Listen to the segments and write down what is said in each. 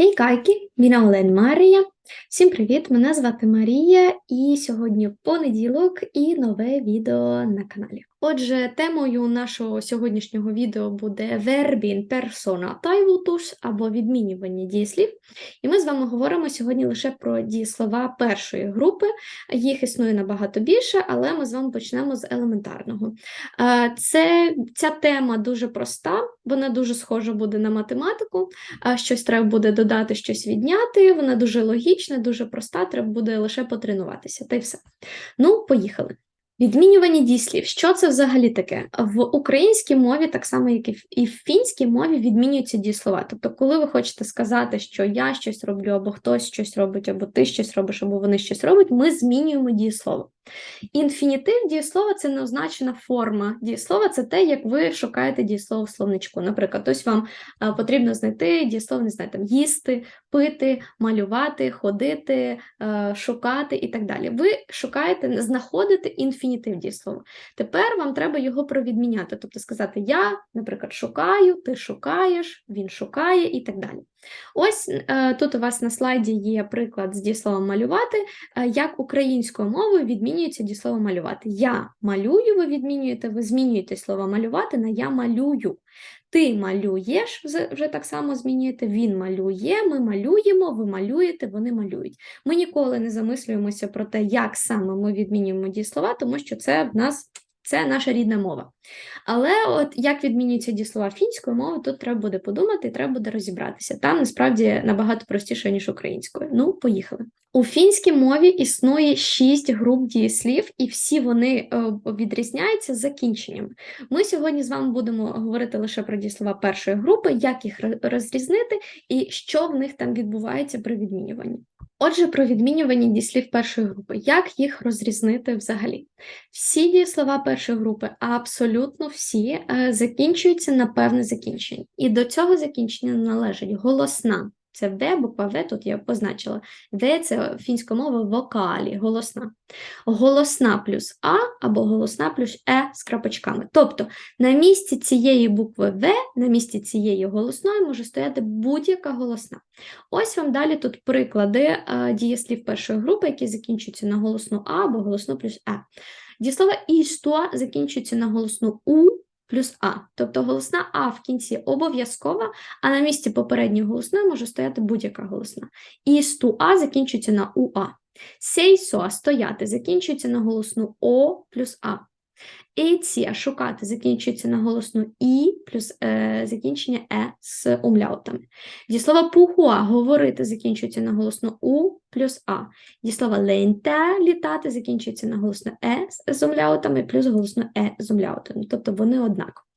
Хей кайки, мене Олен Марія. Всім привіт! Мене звати Марія, і сьогодні понеділок і нове відео на каналі. Отже, темою нашого сьогоднішнього відео буде вербін персона тайвутус або відмінювання дієслів. І ми з вами говоримо сьогодні лише про дієслова першої групи. Їх існує набагато більше, але ми з вами почнемо з елементарного. Е, Це, Ця тема дуже проста, вона дуже схожа буде на математику. Щось треба буде додати, щось відняти. Вона дуже логічна, дуже проста, треба буде лише потренуватися. Та й все. Ну, поїхали. Відмінювання дієслів. Що це взагалі таке? В українській мові, так само, як і в, фінській мові, відмінюються дієслова. Тобто, коли ви хочете сказати, що я щось роблю, або хтось щось робить, або ти щось робиш, або вони щось роблять, ми змінюємо дієслово. Інфінітив дієслова це неозначена форма дієслова, це те, як ви шукаєте дієслово в словничку. Наприклад, ось вам потрібно знайти дієслово, не знаю, там їсти, пити, малювати, ходити, шукати і так далі. Ви шукаєте, знаходите інфінітив дієслова. Тепер вам треба його провідміняти, тобто сказати Я, наприклад, шукаю, ти шукаєш, він шукає і так далі. Ось е, тут у вас на слайді є приклад з дієсловом малювати, е, як українською мовою відмінюється дієслово малювати. Я малюю, ви відмінюєте, ви змінюєте слово малювати на я малюю. Ти малюєш, вже так само змінюєте, він малює, ми малюємо, ви малюєте, вони малюють. Ми ніколи не замислюємося про те, як саме ми відмінюємо дієслова, тому що це в нас це наша рідна мова. Але от як відмінюються дієслова фінською мовою, тут треба буде подумати треба буде розібратися. Там насправді набагато простіше, ніж українською. Ну, поїхали. У фінській мові існує шість груп дієслів, і всі вони е, відрізняються закінченням. Ми сьогодні з вами будемо говорити лише про дієслова першої групи, як їх розрізнити і що в них там відбувається при відмінюванні. Отже, про відмінювання дієслів першої групи. Як їх розрізнити взагалі? Всі дієслова першої групи, абсолютно всі, е, закінчуються на певне закінчення. І до цього закінчення належить голосна. Це В, буква В, тут я позначила. В це фінська мова вокалі, голосна. Голосна плюс А або голосна плюс Е з крапочками. Тобто на місці цієї букви В, на місці цієї голосної може стояти будь-яка голосна. Ось вам далі тут приклади дієслів першої групи, які закінчуються на голосну А або голосну плюс Е. Дієслова істуа закінчується на голосну У плюс А. Тобто голосна А в кінці обов'язкова, а на місці попередньої голосної може стояти будь-яка голосна. Істу А закінчується на УА. Сейсо стояти закінчується на голосну О плюс А. Ейція шукати закінчується на голосну І плюс е, закінчення Е з умляутами. Дієслова пухуа говорити закінчується на голосну У плюс А. Дієслова ленте літати закінчується на голосну Е з умляутами плюс голосну Е з умляутами. Тобто вони однакові.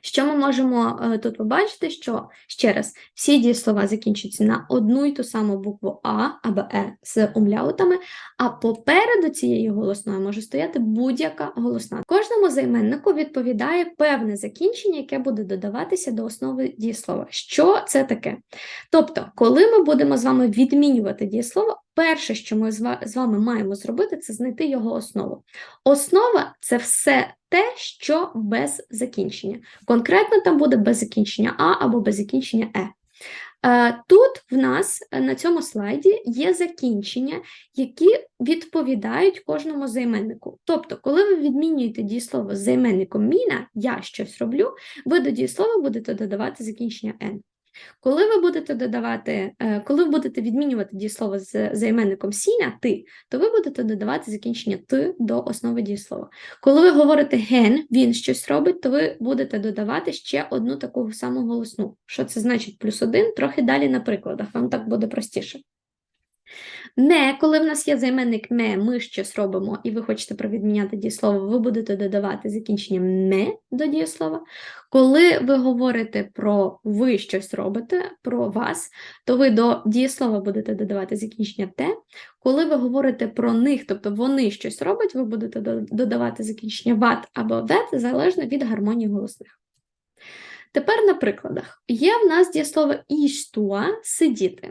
Що ми можемо е, тут побачити? Що ще раз, всі дієслова закінчуються на одну й ту саму букву А або Е з умляутами, а попереду цієї голосної може стояти будь-яка голосна. Кожному займеннику відповідає певне закінчення, яке буде додаватися до основи дієслова. Що це таке? Тобто, коли ми будемо з вами відмінювати дієслово, перше, що ми з вами маємо зробити, це знайти його основу. Основа це все те, що без закінчення. Конкретно там буде без закінчення А або без закінчення Е. е. Тут в нас е, на цьому слайді є закінчення, які відповідають кожному займеннику. Тобто, коли ви відмінюєте дієслово з займенником міна, я щось роблю, ви до дієслова будете додавати закінчення N. Коли ви будете додавати, е, коли ви будете відмінювати дієслово з займенником сіня, ти, то ви будете додавати закінчення ти до основи дієслова. Коли ви говорите ген, він щось робить, то ви будете додавати ще одну таку саму голосну. Що це значить плюс один? Трохи далі на прикладах, вам так буде простіше. Не, коли в нас є займенник ме, ми щось робимо, і ви хочете провідміняти дієслово, ви будете додавати закінчення ме до дієслова. Коли ви говорите про ви щось робите, про вас, то ви до дієслова будете додавати закінчення те. Коли ви говорите про них, тобто вони щось роблять, ви будете додавати закінчення ват або вет залежно від гармонії голосних. Тепер на прикладах. Є в нас дієслово іштуа сидіти.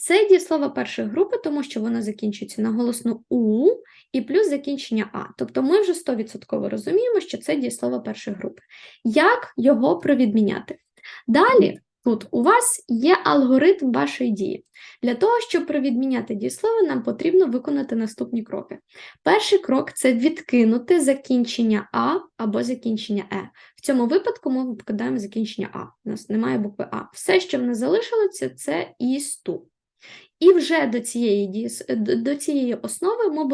Це дієслово першої групи, тому що воно закінчується на голосну У і плюс закінчення А. Тобто ми вже 100% розуміємо, що це дієслово першої групи. Як його провідміняти? Далі тут у вас є алгоритм вашої дії. Для того, щоб провідміняти дієслово, нам потрібно виконати наступні кроки. Перший крок це відкинути закінчення А або закінчення Е. В цьому випадку ми викидаємо закінчення А. У нас немає букви А. Все, що в нас залишилося, це істу. І вже до цієї, до- цієї основи ми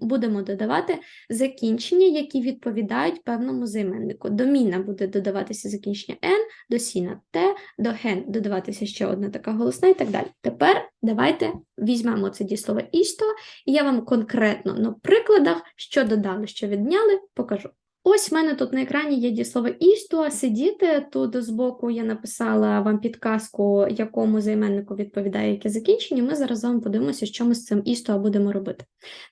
будемо, додавати закінчення, які відповідають певному займеннику. До міна буде додаватися закінчення «н», до сіна «т», до «ген» додаватися ще одна така голосна і так далі. Тепер давайте візьмемо це дієслово «істо», і я вам конкретно на прикладах, що додали, що відняли, покажу. Ось в мене тут на екрані є дієслово «істо», сидіти. Тут збоку я написала вам підказку, якому займеннику відповідає яке закінчення. Ми зараз з подивимося, що ми з цим «істо» будемо робити.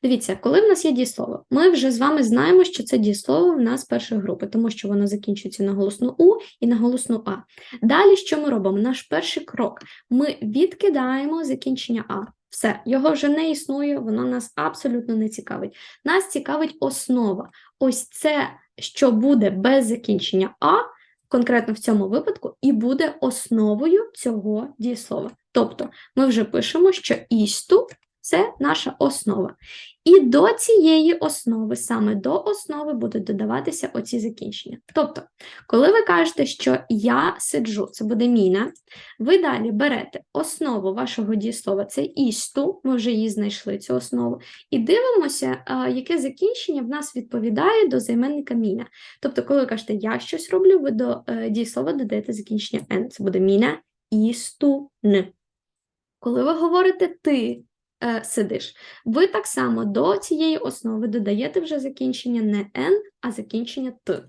Дивіться, коли в нас є дієслово, ми вже з вами знаємо, що це дієслово в нас першої групи, тому що воно закінчується на голосну У і на голосну А. Далі що ми робимо? Наш перший крок. Ми відкидаємо закінчення А. Все, його вже не існує, воно нас абсолютно не цікавить. Нас цікавить основа. Ось це, що буде без закінчення А, конкретно в цьому випадку, і буде основою цього дієслова. Тобто ми вже пишемо, що істу це наша основа. І до цієї основи, саме до основи, будуть додаватися оці закінчення. Тобто, коли ви кажете, що я сиджу, це буде міна, ви далі берете основу вашого дієслова, це істу, ми вже її знайшли, цю основу, і дивимося, яке закінчення в нас відповідає до займенника міна. Тобто, коли ви кажете я щось роблю, ви до е, дієслова додаєте закінчення «н», це буде міна, істу, н. Коли ви говорите ти е, сидиш, ви так само до цієї основи додаєте вже закінчення не «н», а закінчення «т».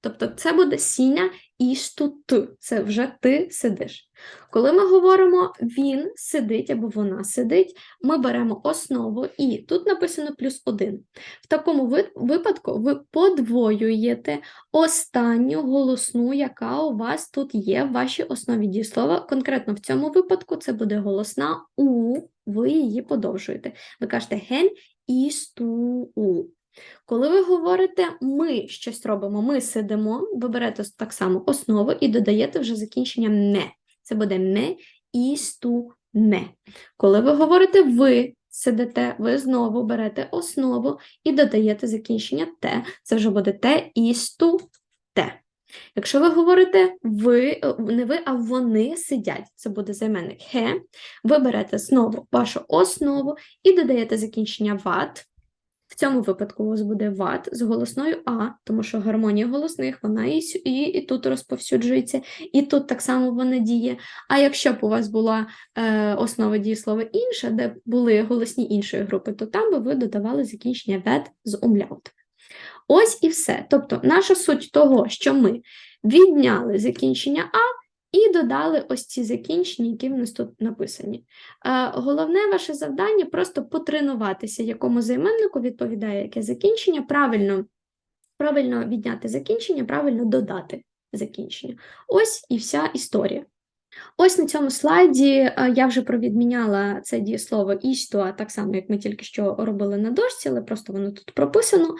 Тобто це буде сіня ішту «т», це вже ти сидиш. Коли ми говоримо він сидить або вона сидить, ми беремо основу і тут написано плюс один. В такому випадку ви подвоюєте останню голосну, яка у вас тут є в вашій основі дієслова. Конкретно в цьому випадку це буде голосна у, ви її подовжуєте. Ви кажете ген істу. Коли ви говорите ми щось робимо, ми сидимо, ви берете так само основу і додаєте вже закінчення ме. Це буде ме істу ме. Коли ви говорите ви сидите, ви знову берете основу і додаєте закінчення те. Це вже буде те істу те. Якщо ви говорите ви, е, не ви, а вони сидять, це буде займенник хе, ви берете знову вашу основу і додаєте закінчення ват. В цьому випадку у вас буде ват з голосною А, тому що гармонія голосних, вона і, і, і тут розповсюджується, і тут так само вона діє. А якщо б у вас була е, основа дієслова інша, де були голосні іншої групи, то там би ви додавали закінчення вет з умляут. Ось і все. Тобто, наша суть того, що ми відняли закінчення А і додали ось ці закінчення, які в нас тут написані. Головне ваше завдання просто потренуватися, якому займеннику відповідає яке закінчення, правильно, правильно відняти закінчення, правильно додати закінчення. Ось і вся історія. Ось на цьому слайді я вже провідміняла це дієслово «істо», так само, як ми тільки що робили на дошці, але просто воно тут прописано.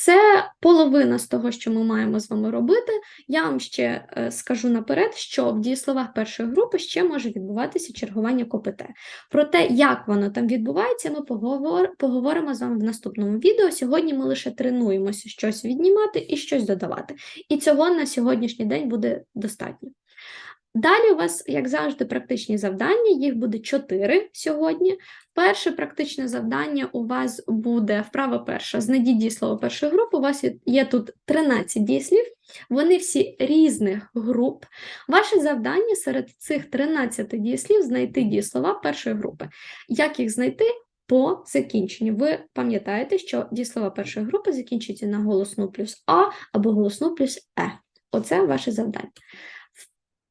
Це половина з того, що ми маємо з вами робити. Я вам ще е, скажу наперед, що в дієсловах першої групи ще може відбуватися чергування КОПТ. Про те, як воно там відбувається, ми поговоримо з вами в наступному відео. Сьогодні ми лише тренуємося щось віднімати і щось додавати. І цього на сьогоднішній день буде достатньо. Далі у вас, як завжди, практичні завдання, їх буде чотири сьогодні. Перше практичне завдання у вас буде вправа перша. Знайдіть дієслово першої групи. У вас є, тут 13 дієслів, вони всі різних груп. Ваше завдання серед цих 13 дієслів знайти дієслова першої групи. Як їх знайти? По закінченню. Ви пам'ятаєте, що дієслова першої групи закінчуються на голосну плюс А або голосну плюс Е. Оце ваше завдання.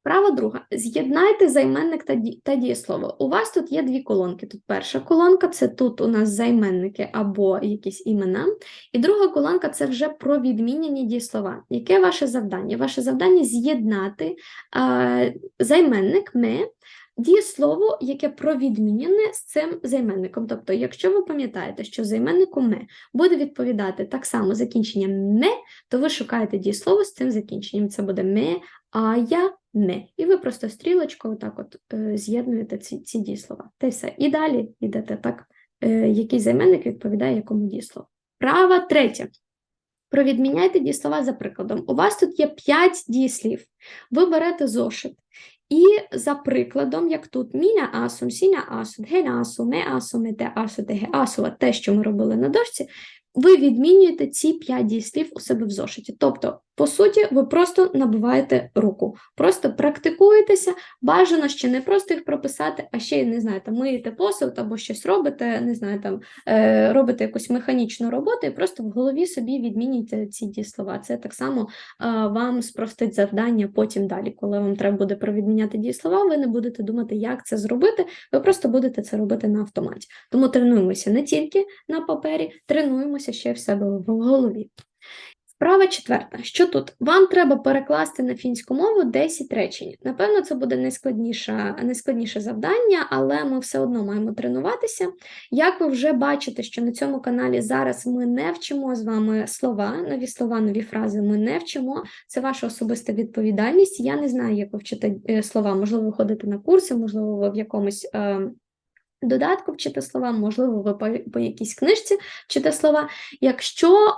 Вправа друга. З'єднайте займенник та, та дієслово. У вас тут є дві колонки. Тут перша колонка це тут у нас займенники або якісь імена. І друга колонка це вже про відмінені дієслова. Яке ваше завдання? Ваше завдання з'єднати е, займенник ме, дієслово, яке провідмінене з цим займенником. Тобто, якщо ви пам'ятаєте, що займеннику ме буде відповідати так само закінченням ме, то ви шукаєте дієслово з цим закінченням. Це буде ме, ая, не. І ви просто стрілочкою так от е, з'єднуєте ці, ці дієслова. Та й все. І далі йдете так, е, який займенник відповідає якому дієслову. Права третя. Провідміняйте дієслова за прикладом. У вас тут є 5 дієслів. Ви берете зошит. І за прикладом, як тут міня асум, сіня асум, геля асум, ме асум, мете асу, теге асува, те, що ми робили на дошці, ви відмінюєте ці 5 дієслів у себе в зошиті. Тобто, по суті, ви просто набиваєте руку, просто практикуєтеся, бажано ще не просто їх прописати, а ще й не знаю, там миєте посуд або щось робите, не знаю, там е, робите якусь механічну роботу, і просто в голові собі відмінюйте ці дієслова. Це так само е, вам спростить завдання потім далі, коли вам треба буде провідміняти дієслова, ви не будете думати, як це зробити, ви просто будете це робити на автоматі. Тому тренуємося не тільки на папері, тренуємося ще в себе в голові. Вправа четверта. Що тут? Вам треба перекласти на фінську мову 10 речень. Напевно, це буде найскладніше, найскладніше завдання, але ми все одно маємо тренуватися. Як ви вже бачите, що на цьому каналі зараз ми не вчимо з вами слова, нові слова, нові фрази ми не вчимо. Це ваша особиста відповідальність. Я не знаю, як ви вчите е, слова. Можливо, ви ходите на курси, можливо, ви в якомусь. Е Додатку вчити слова, можливо, ви по, по якійсь книжці вчите слова. Якщо е,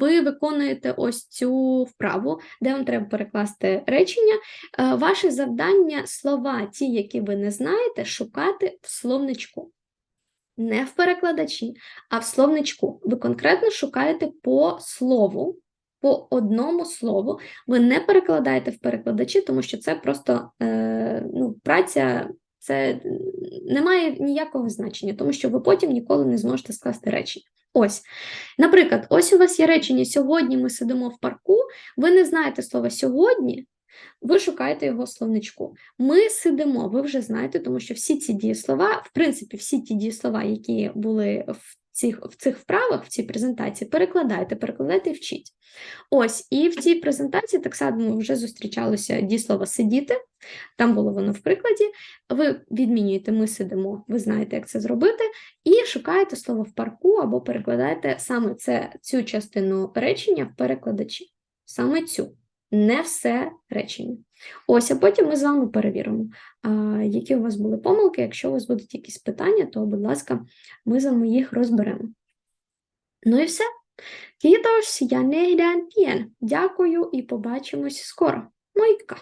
ви виконуєте ось цю вправу, де вам треба перекласти речення, е, ваше завдання слова, ті, які ви не знаєте, шукати в словничку. Не в перекладачі, а в словничку. Ви конкретно шукаєте по слову, по одному слову. Ви не перекладаєте в перекладачі, тому що це просто е, ну, праця це не має ніякого значення, тому що ви потім ніколи не зможете скласти речення. Ось, наприклад, ось у вас є речення сьогодні ми сидимо в парку, ви не знаєте слова сьогодні, ви шукаєте його словничку. Ми сидимо, ви вже знаєте, тому що всі ці дієслова, в принципі, всі ті дієслова, які були в цих в цих вправах, в цій презентації, перекладайте, перекладайте і вчіть. Ось, і в цій презентації так само вже зустрічалося дієслово сидіти, там було воно в прикладі. Ви відмінюєте ми сидимо, ви знаєте, як це зробити, і шукаєте слово в парку або перекладаєте саме це, цю частину речення в перекладачі. Саме цю, не все речення. Ось, а потім ми з вами перевіримо, які у вас були помилки. Якщо у вас будуть якісь питання, то, будь ласка, ми з вами їх розберемо. Ну і все. Kiitos ja nähdään pian. Дякую і побачимось скоро. Moikka!